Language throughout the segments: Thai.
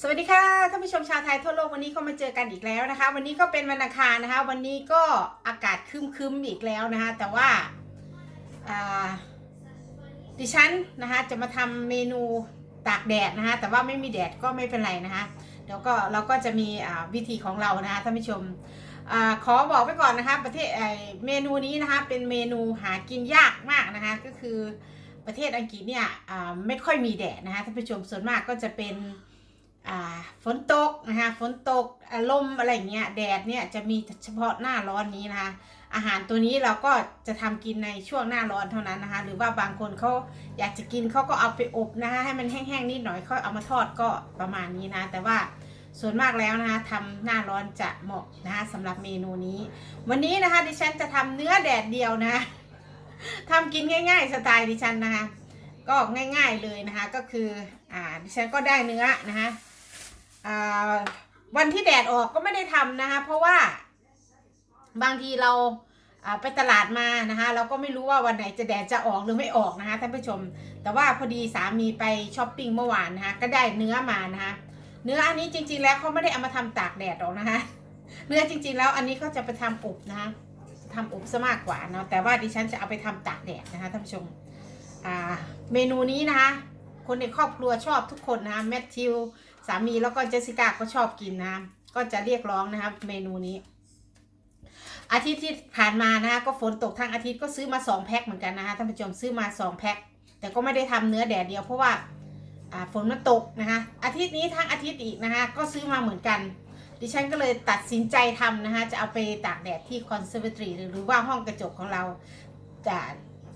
สวัสดีค่ะท่านผู้ชมชาวไทยทั่วโลกวันนี้ก็มาเจอกันอีกแล้วนะคะ วันนี้ก็เป็นวันอังคารนะคะ วันนี้ก็อากาศคึมๆอีกแล้วนะคะ แต่ว่าดิฉันนะคะจะมาทำเมนูตากแดดนะคะ แต่ว่าไม่มีแดดก็ไม่เป็นไรนะคะเดี๋ยวก็เราก็จะมีวิธีของเรานะคะท่านผู้ชมอขอบอกไว้ก่อนนะคะประเทศเมนูนี้นะคะเป็นเมนูหากินยากมากนะคะก็คือประเทศอังกฤษเนี่ยไม่ค่อยมีแดดนะคะท่านผู้ชมส่วนมากก็จะเป็น ฝนตกนะคะฝนตกอารมอะไรอย่างเงี้ยแดดเนี่ยจะมีเฉพาะหน้าร้อนนี้นะคะอาหารตัวนี้เราก็จะทำกินในช่วงหน้าร้อนเท่านั้นนะคะ หรือว่าบางคนเขาอยากจะกินเขาก็เอาไปอบนะคะให้มันแห้งๆนิดหน่อยเขาเอามาทอดก็ประมาณนี้นะ แต่ว่าส่วนมากแล้วนะคะทำหน้าร้อนจะเหมาะนะคะสำหรับเมนูนี้ วันนี้นะคะดิฉันจะทำเนื้อแดดเดียวนะทำกินง่าย ๆ สไตล์ดิฉันนะคะก็ง่าย ๆเลยนะคะก็คืออ่าดิฉันก็ได้เนื้อนะคะ วันที่แดดออกก็ไม่ได้ทำนะคะเพราะว่าบางทีเราไปตลาดมานะคะเราก็ไม่รู้ว่าวันไหนจะแดดจะออกหรือไม่ออกนะคะท่านผู้ชม แต่ว่าพอดีสามีไปช้อปปิ้งเมื่อวานนะคะก็ได้เนื้อมานะคะเนื้ออันนี้จริง ๆ แล้วเขาไม่ได้เอามาทำตากแดดหรอกนะคะเนื้อจริง ๆ แล้วอันนี้เขาจะไปทำอบนะคะทำอบซะมากกว่าเนาะแต่ว่าดิฉันจะเอาไปทำตากแดดนะคะท่านผู้ชมเมนูนี้นะคะคนในครอบครัวชอบทุกคนนะคะแมทธิว สามีแล้วก็เจสสิก้าก็ชอบกินนะก็จะเรียกร้องนะครับเมนูนี้ อาทิตย์ที่ผ่านมานะคะก็ฝนตกทั้งอาทิตย์ก็ซื้อมาสองแพ็คเหมือนกันนะคะท่านผู้ชมซื้อมาสองแพ็คแต่ก็ไม่ได้ทำเนื้อแดดเดียวเพราะว่าฝนมันตกนะคะอาทิตย์นี้ทั้งอาทิตย์อีกนะคะก็ซื้อมาเหมือนกัน ดิฉันก็เลยตัดสินใจทำนะคะจะเอาไปตากแดดที่คอนเซอร์เวทรีหรือว่าห้องกระจกของเราจะ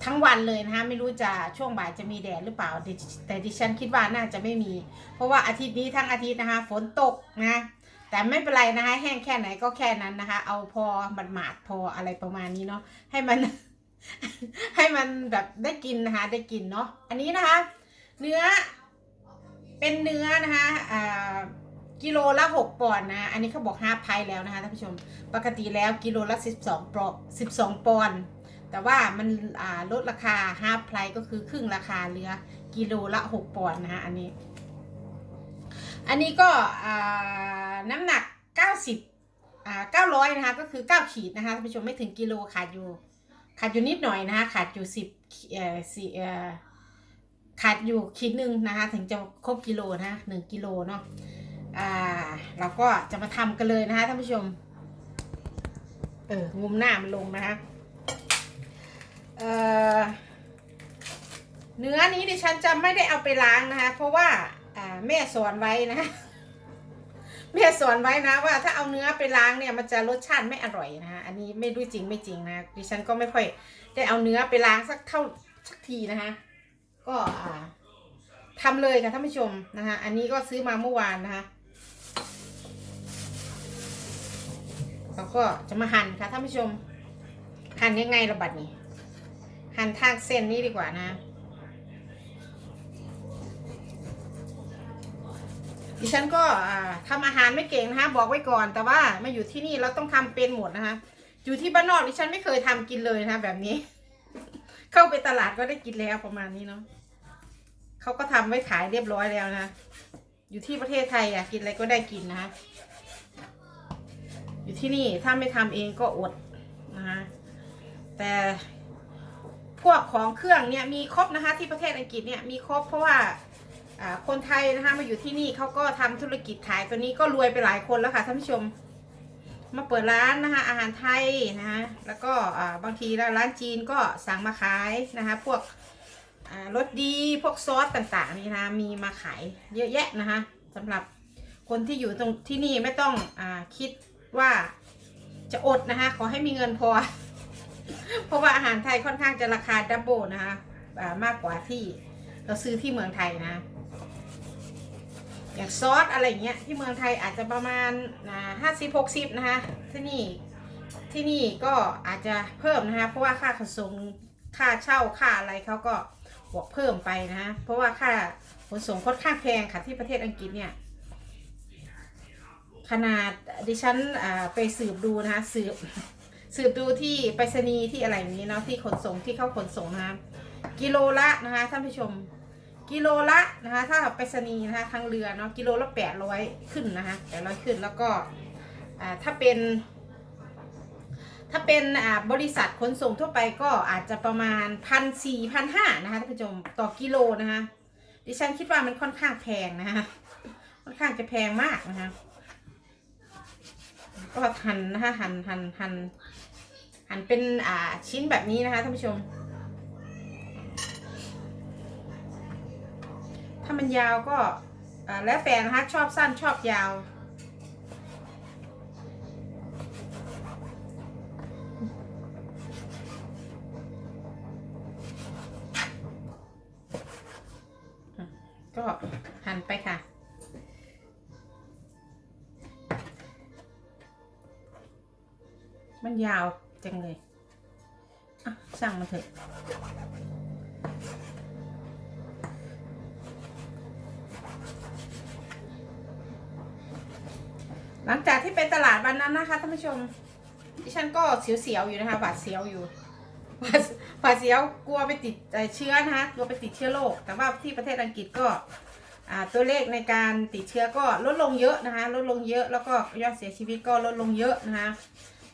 ทั้งวันเลยนะคะไม่รู้จะช่วงบ่ายจะมีแดดหรือเปล่า แต่ดิฉันคิดว่าน่าจะไม่มี เพราะว่าอาทิตย์นี้ทั้งอาทิตย์นะคะฝนตกนะแต่ไม่เป็นไรนะคะแห้งแค่ไหนก็แค่นั้นนะคะ เอาพอมันหมาดๆพออะไรประมาณนี้เนาะให้มัน ให้มันแบบได้กินนะคะได้กินเนาะอันนี้นะคะ เนื้อเป็นเนื้อนะคะอ่ากิโลละหกปอนด์นะ อันนี้เขาบอกห้าไพแล้วนะคะท่านผู้ชม ปกติแล้วกิโลละสิบสองปอนสิบสองปอนด์ แต่ว่ามันลดราคาห้าไพก็คือครึ่งราคาเหลือกิโลละหกปอนด์นะคะอันนี้ อันนี้ก็น้ำหนัก 90อ่า900 นะคะ ก็คือ 9 ขีดนะคะท่านผู้ชมไม่ถึงกิโลขาดอยู่ ขาดอยู่นิดหน่อยนะคะ ขาดอยู่ 10เอ่อสี่เอ่อขาดอยู่ขีดหนึ่งนะคะ ถึงจะครบกิโลนะหนึ่งกิโลเนาะอ่าเราก็จะมาทำกันเลยนะคะท่านผู้ชม เอองุมหน้ามันลงนะคะ เเนื้อนี้ดิฉันจะไม่ได้เอาไปล้างนะคะ เพราะว่าแม่สอนไว้นะแม่สอนไว้นะว่าถ้าเอาเนื้อไปล้างเนี่ยมันจะรสชาติไม่อร่อยนะฮะอันนี้ไม่รู้จริงไม่จริงนะดิฉันก็ไม่ค่อยได้เอาเนื้อไปล้างสักเท่าสักทีนะคะก็อ่าทำเลยค่ะท่านผู้ชมนะคะอันนี้ก็ซื้อมาเมื่อวานนะคะเราก็จะมาหั่นค่ะท่านผู้ชมหั่นยังไงระบัดนี้ หั่นทางเส้นนี้ดีกว่านะดิฉันก็อ่าทำอาหารไม่เก่งนะคะบอกไว้ก่อน แต่ว่ามาอยู่ที่นี่เราต้องทำเป็นหมดนะคะ อยู่ที่บ้านนอกดิฉันไม่เคยทำกินเลยนะแบบนี้ เข้าไปตลาดก็ได้กินแล้วประมาณนี้เนาะเขาก็ทำไว้ขายเรียบร้อยแล้วนะ อยู่ที่ประเทศไทยอยากกินอะไรก็ได้กินนะคะอยู่ที่นี่ถ้าไม่ทำเองก็อดนะคะแต่ พวกของเครื่องเนี่ยมีครบนะคะที่ประเทศอังกฤษเนี่ยมีครบเพราะว่าคนไทยนะคะมาอยู่ที่นี่เขาก็ทำธุรกิจขายตัวนี้ก็รวยไปหลายคนแล้วค่ะท่านผู้ชม มาเปิดร้านนะคะอาหารไทยนะคะแล้วก็บางทีร้านจีนก็สั่งมาขายนะคะพวกรสดีพวกซอสต่างๆนี่นะมีมาขายเยอะแยะนะคะสำหรับคนที่อยู่ตรงที่นี่ไม่ต้องอคิดว่าจะอดนะคะขอให้มีเงินพอ เพราะว่าอาหารไทยค่อนข้างจะราคาดับเบิลนะคะมากกว่าที่เราซื้อที่เมืองไทยนะ อย่างซอสอะไรเงี้ยที่เมืองไทยอาจจะประมาณห้าสิบหกสิบนะคะที่นี่ที่นี่ก็อาจจะเพิ่มนะคะเพราะว่าค่าขนส่งค่าเช่าค่าอะไรเขาก็บวกเพิ่มไปนะะเพราะว่าค่าขนส่งค่อนข้างแพงค่ะที่ประเทศอังกฤษเนี่ยขนาดดิฉันไปสืบดูนะคะสืบ สืบดูที่ไปรษณีย์ที่อะไรอย่างนี้เนาะที่ขนส่งที่เข้าขนส่งนะคะกิโลละนะคะท่านผู้ชม กิโลละนะคะถ้าไปรษณีย์นะคะทางเรือเนาะกิโลละแปดร้อยขึ้นนะคะแปดร้อยขึ้นแล้วก็อ่าถ้าเป็น ถ้าเป็นอ่าบริษัทขนส่งทั่วไปก็อาจจะประมาณพันสี่พันห้านะคะท่านผู้ชมต่อกิโลนะคะดิฉันคิดว่ามันค่อนข้างแพงนะคะค่อนข้างจะแพงมากนะคะก็หั่นนะคะหั่นหั่นหั่น หั่นเป็นอ่าชิ้นแบบนี้นะคะท่านผู้ชม ถ้ามันยาวก็อ่าแล้วแต่นะคะชอบสั้นชอบยาว ก็หั่นไปค่ะมันยาว จังเลย อะช่างมันเถอะ หลังจากที่ไปตลาดวันนั้นนะคะท่านผู้ชม ดิฉันก็เสียวๆอยู่นะคะบาดเสียวอยู่บาดบาดเสียวกลัวไปติดเชื้อนะคะกลัวไปติดเชื้อโรค แต่ว่าที่ประเทศอังกฤษก็ตัวเลขในการติดเชื้อก็ลดลงเยอะนะคะ ลดลงเยอะแล้วก็ยอดเสียชีวิตก็ลดลงเยอะนะคะ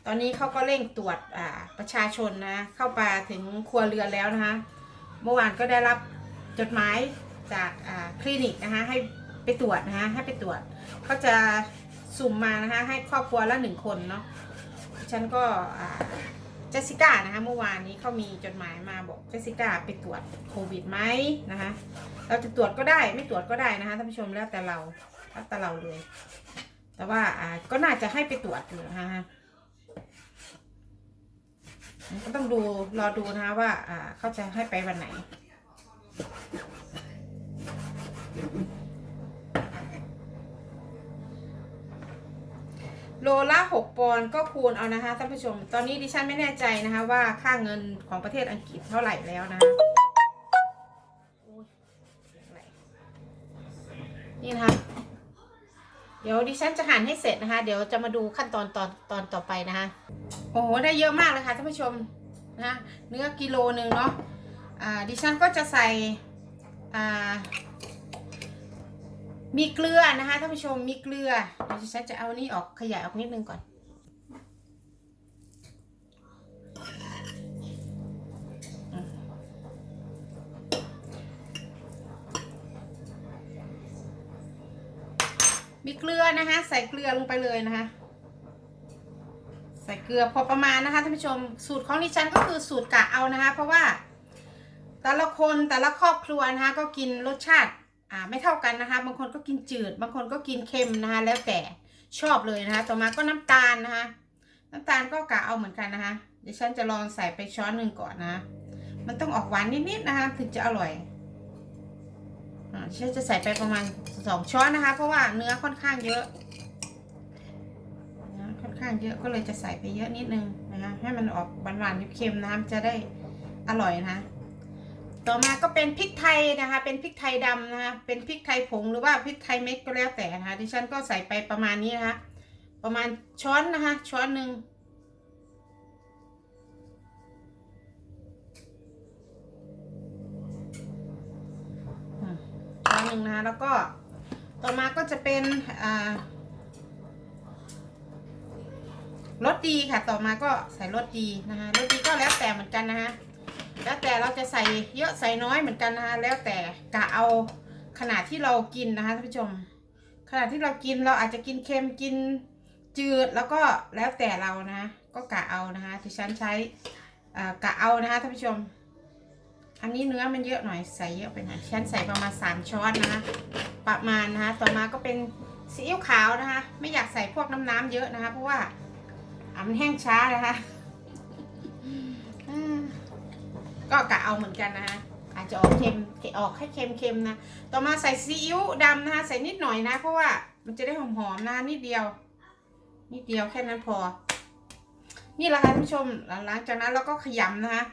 ตอนนี้เขาก็เร่งตรวจประชาชนนะเข้าไปถึงครัวเรือนแล้วนะคะ เมื่อวานก็ได้รับจดหมายจากคลินิกนะคะให้ไปตรวจนะคะให้ไปตรวจเขาจะสุ่มมานะคะให้ครอบครัวละหนึ่งคนเนาะฉันก็เจสสิก้านะคะเมื่อวานนี้เขามีจดหมายมาบอกเจสสิก้าไปตรวจโควิดไหมนะคะเราจะตรวจก็ได้ไม่ตรวจก็ได้นะคะท่านผู้ชมแล้วแต่เราแล้วแต่เราเลย แต่ว่าอ่าก็น่าจะให้ไปตรวจอยู่นะคะ ก็ต้องดูรอดูนะคะว่า อ่าเขาจะให้ไปวันไหน โลละ6ปอนด์ก็คูณเอานะคะท่านผู้ชม ตอนนี้ดิฉันไม่แน่ใจนะคะ ว่าค่าเงินของประเทศอังกฤษเท่าไหร่แล้วนะคะนี่นะคะ เดี๋ยวดิฉันจะหั่นให้เสร็จนะคะ เดี๋ยวจะมาดูขั้นตอนตอนตอนต่อไปนะคะโอ้โหได้เยอะมากเลยค่ะท่านผู้ชมนะเนื้อกิโลหนึ่งเนาะอ่าดิฉันก็จะใส่อ่ามีเกลือนะคะท่านผู้ชมมีเกลือเดี๋ยวฉันจะเอานี่ออกขยายออกนิดนึงก่อน มีเกลือนะคะ ใส่เกลือลงไปเลยนะคะ ใส่เกลือพอประมาณนะคะท่านผู้ชมสูตรของดิฉันก็คือสูตรกะเอานะคะ เพราะว่า แต่ละคนแต่ละครอบครัวนะคะ ก็กินรสชาติอ่าไม่เท่ากันนะคะ บางคนก็กินจืด บางคนก็กินเค็มนะคะ แล้วแต่ชอบเลยนะคะ ต่อมาก็น้ำตาลนะคะ น้ำตาลก็กะเอาเหมือนกันนะคะเดี๋ยวฉันจะลองใส่ไปช้อนหนึ่งก่อนนะ มันต้องออกหวานนิดๆนะคะ ถึงจะอร่อย อ่าฉันจะใส่ไปประมาณสองช้อนนะคะ เพราะว่าเนื้อค่อนข้างเยอะนะค่อนข้างเยอะก็เลยจะใส่ไปเยอะนิดนึงนะคะให้มันออกหวานๆเค็มๆนะคะจะได้อร่อยนะคะต่อมาก็เป็นพริกไทยนะคะ เป็นพริกไทยดำนะคะ เป็นพริกไทยผงหรือว่าพริกไทยเม็ดก็แล้วแต่นะคะ ดิฉันก็ใส่ไปประมาณนี้นะคะ ประมาณช้อนนะคะ ช้อนหนึ่ง งนะคะแล้วก็ต่อมาก็จะเป็นรสดีค่ะ ต่อมาก็ใส่รสดีนะคะรสดีก็แล้วแต่เหมือนกันนะคะแล้วแต่เราจะใส่เยอะใส่น้อยเหมือนกันนะคะแล้วแต่กะเอาขนาดที่เรากินนะคะท่านผู้ชม ขนาดที่เรากินเราอาจจะกินเค็มกินจืดแล้วก็แล้วแต่เรานะ ก็กะเอานะคะที่ฉันใช้กะเอานะคะท่านผู้ชม อันนี้เนื้อมันเยอะหน่อยใส่เยอะไปหน่อยฉันใส่ประมาณสามช้อนนะคะประมาณนะคะต่อมาก็เป็นซีอิ๊วขาวนะคะ ไม่อยากใส่พวกน้ำน้ำๆเยอะนะคะ เพราะว่าอะมันแห้งช้านะคะก็กะเอาเหมือนกันนะคะอาจจะออกเค็มออกให้เค็มๆนะ ต่อมาใส่ซีอิ๊วดำนะคะ ใส่นิดหน่อยนะ เพราะว่ามันจะได้หอมๆนะนิดเดียว นิดเดียวแค่นั้นพอ นี่แหละค่ะท่านผู้ชมหลังจากนั้นเราก็ขยำนะคะ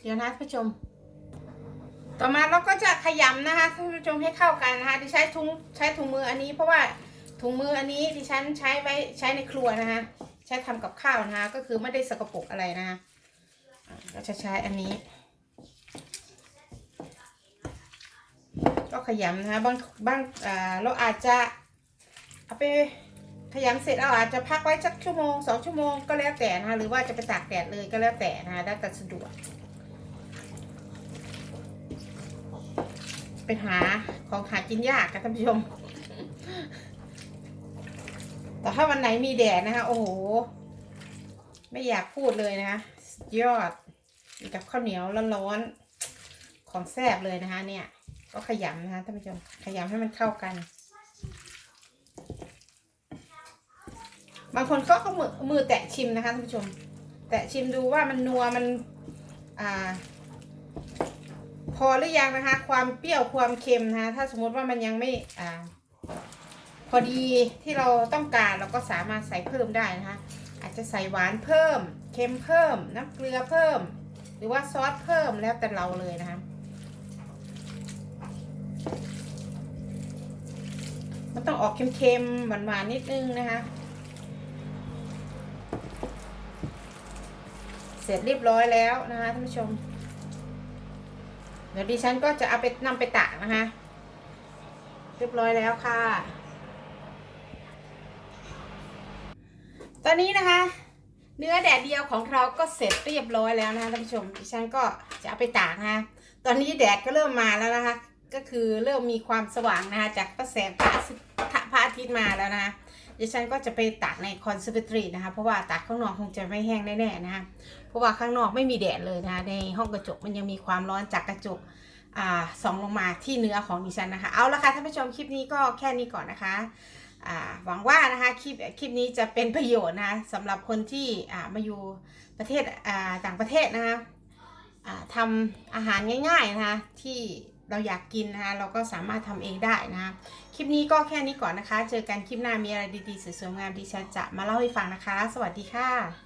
เดี๋ยวนะท่านผู้ชม ต่อมาเราก็จะขยำนะคะท่านผู้ชมให้เข้ากันนะคะดิฉันใช้ถุงใช้ถุงมืออันนี้เพราะว่าถุงมืออันนี้ดิฉันใช้ไว้ใช้ในครัวนะคะใช้ทำกับข้าวนะคะก็คือไม่ได้สกปรกอะไรนะคะก็จะใช้อันนี้ ก็ขยำนะคะบางบางเราอาจจะเอาไป ขยำเสร็จเราอาจจะพักไว้สักชั่วโมงสองชั่วโมงก็แล้วแต่นะคะหรือว่าจะไปตากแดดเลยก็แล้วแต่นะคะแล้วแต่สะดวกเป็นหาของหากินยากค่ะท่านผู้ชม แต่ถ้าวันไหนมีแดดนะคะ โอ้โห ไม่อยากพูดเลยนะคะยอดกับข้าวเหนียวร้อนๆของแซ่บเลยนะคะ เนี่ย ก็ขยำนะคะท่านผู้ชม ขยำให้มันเข้ากัน บางคนก็เอามือมือแตะชิมนะคะท่านผู้ชม แตะชิมดูว่ามันนัวมันอ่า พอหรือยังนะคะ ความเปรี้ยวความเค็มนะคะ ถ้าสมมติว่ามันยังไม่อ่า พอดีที่เราต้องการเราก็สามารถใส่เพิ่มได้นะคะ อาจจะใส่หวานเพิ่ม เค็มเพิ่ม น้ำเกลือเพิ่ม หรือว่าซอสเพิ่มแล้วแต่เราเลยนะคะมันต้องออกเค็มๆ หวานๆ นิดนึงนะคะ เสร็จเรียบร้อยแล้วนะคะท่านผู้ชม เดี๋ยวดิฉันก็จะเอาไปนำไปตากนะคะ เรียบร้อยแล้วค่ะ ตอนนี้นะคะ เนื้อแดดเดียวของเราก็เสร็จเรียบร้อยแล้วนะคะท่านผู้ชม ดิฉันก็จะเอาไปตากนะคะตอนนี้แดดก็เริ่มมาแล้วนะคะ ก็คือเริ่มมีความสว่างนะคะจากพระแสพระพระอาทิตย์มาแล้วนะคะ ดิฉันก็จะไปตากในคอนเซอร์เวตรีนะคะ เพราะว่าตากข้างนอกคงจะไม่แห้งแน่ๆนะคะ เพราะว่าข้างนอกไม่มีแดดเลยนะคะ ในห้องกระจกมันยังมีความร้อนจากกระจกอ่าส่องลงมาที่เนื้อของดิฉันนะคะ เอาละค่ะท่านผู้ชมคลิปนี้ก็แค่นี้ก่อนนะคะหวังว่านะคะคลิปคลิปนี้จะเป็นประโยชน์นะคะสำหรับคนที่มาอยู่ประเทศต่างประเทศนะคะทำอาหารง่ายๆนะคะที่ เราอยากกินนะคะเราก็สามารถทำเองได้นะคะคลิปนี้ก็แค่นี้ก่อนนะคะ เจอกันคลิปหน้ามีอะไรดีๆสวยๆงามดิฉันจะมาเล่าให้ฟังนะคะ สวัสดีค่ะ